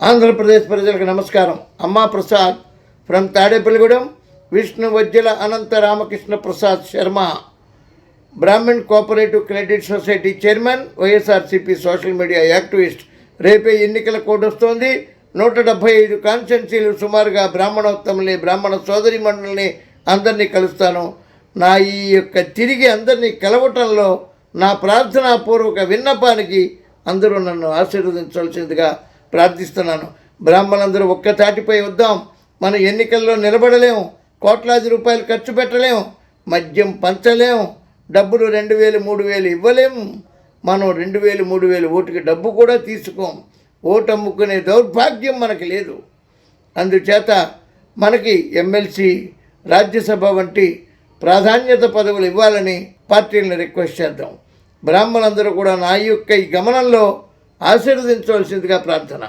ఆంధ్రప్రదేశ్ ప్రజలకు నమస్కారం. అమ్మా Prasad from Tadepalligudem Vishnu Vajjala Anantha Ramakrishna Prasad Sharma. Brahman cooperative credit society chairman YSRCP social media activist. రేపే ఎన్నికల code వస్తోంది. నూట డెబ్బై ఐదు కాన్స్టెన్సీలు సుమారుగా బ్రాహ్మణోత్తముల్ని బ్రాహ్మణ సోదరి మండలిని అందరినీ కలుస్తాను. నా ఈ యొక్క తిరిగి అందరినీ కలవటంలో నా ప్రార్థనాపూర్వక విన్నపానికి అందరూ నన్ను ఆశీర్వదించవలసిందిగా ప్రార్థిస్తున్నాను. బ్రాహ్మణులందరూ ఒక్క తాటిపై వద్దాం. మన ఎన్నికల్లో నిలబడలేం కోట్లాది రూపాయలు ఖర్చు పెట్టలేము. మద్యం పంచలేం డబ్బులు రెండు వేలు మూడు వేలు ఇవ్వలేం మనం రెండు వేలు మూడు వేలు ఓటుకి డబ్బు కూడా తీసుకోం. ఓటు అమ్ముకునే దౌర్భాగ్యం మనకి లేదు. అందుచేత మనకి ఎమ్మెల్సీ రాజ్యసభ వంటి ప్రాధాన్యత పదవులు ఇవ్వాలని పార్టీలను రిక్వెస్ట్ చేద్దాం. బ్రాహ్మణులందరూ కూడా నా యొక్క ఈ గమనంలో ఆశీర్వదించవలసిందిగా ప్రార్థన.